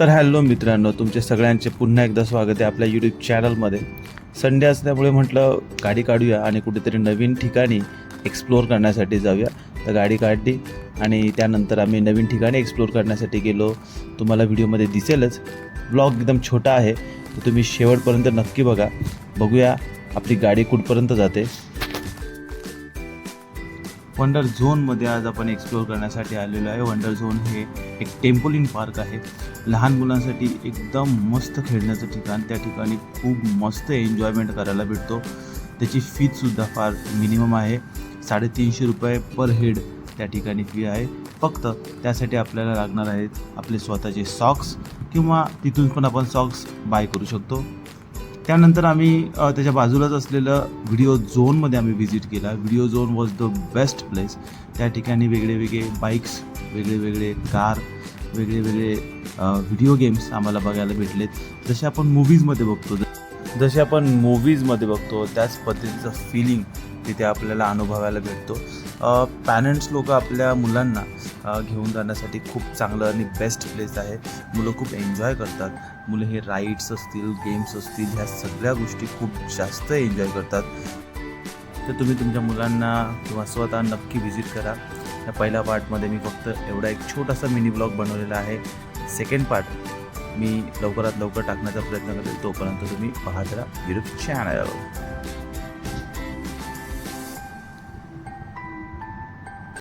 तर हॅलो मित्रांनो तुमचे सगळ्यांचे पुन्हा एकदा स्वागत आहे आपल्या यूट्यूब चॅनलमध्ये संडे असल्यामुळे म्हटलं गाडी काढूया आणि कुठेतरी नवीन ठिकाणी एक्सप्लोअर करण्यासाठी जाऊया. तर गाडी काढली आणि त्यानंतर आम्ही नवीन ठिकाणी एक्सप्लोअर करण्यासाठी गेलो. तुम्हाला व्हिडिओमध्ये दिसेलच ब्लॉग एकदम छोटा आहे. तर तुम्ही शेवटपर्यंत नक्की बघा. बघूया आपली गाडी कुठपर्यंत जाते. वंडर झोनमध्ये आज आपण एक्सप्लोअर करण्यासाठी आलेलो आहे. वंडर झोन हे एक टेम्पोलिन पार्क आहे. लहान मुलांसाठी एकदम मस्त खेळण्याचं ठिकाण. त्या ठिकाणी खूप मस्त एन्जॉयमेंट करायला भेटतो. त्याची फीजसुद्धा फार मिनिमम आहे. साडेतीनशे रुपये पर हेड त्या ठिकाणी फी आहे. फक्त त्यासाठी आपल्याला लागणार आहेत आपले स्वतःचे सॉक्स किंवा तिथून पण आपण सॉक्स बाय करू शकतो. त्यानंतर आम्ही त्याच्या बाजूलाच असलेलं व्हिडिओ झोनमध्ये आम्ही व्हिजिट केला. Video zone was the best place. त्या ठिकाणी वेगळे वेगळे बाईक्स वेगळे वेगळे कार वेगळे वेगळे व्हिडिओ गेम्स आम्हाला बघायला भेटलेत. जसे आपण मूवीजमध्ये बघतो जसे आपण मूवीजमध्ये बघतो त्याच पद्धतीचं फिलिंग तिथे आपल्याला अनुभवायला भेटतो. पॅरेंट्स लोक आपल्या मुलांना घेऊन जाण्यासाठी खूप चांगलं आणि बेस्ट प्लेस आहे. मुलं खूप एन्जॉय करतात. मुलं हे राईड्स असतील गेम्स असतील ह्या सगळ्या गोष्टी खूप जास्त एन्जॉय करतात. तर तुम्ही तुमच्या मुलांना किंवा स्वतः नक्की व्हिजिट करा. या पहिल्या पार्टमध्ये मी फक्त एवढा एक छोटासा मिनी ब्लॉग बनवलेला आहे. सेकंड पार्ट मी लवकरात लवकर टाकण्याचा प्रयत्न करेल तोपर्यंत तुम्ही पाहत राहा. YouTube channel